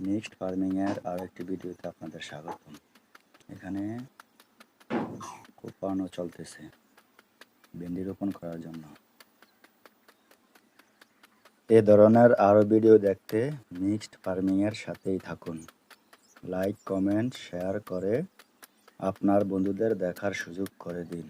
Mixed ফার্মিংয়ের আরও একটি ভিডিওতে আপনাদের স্বাগতম। এখানে কোপানো চলতেছে, ভেন্ডি রোপণ করার জন্য। এ ধরনের আরও ভিডিও দেখতে মিক্সড ফার্মিংয়ের সাথেই থাকুন। লাইক কমেন্ট শেয়ার করে আপনার বন্ধুদের দেখার সুযোগ করে দিন।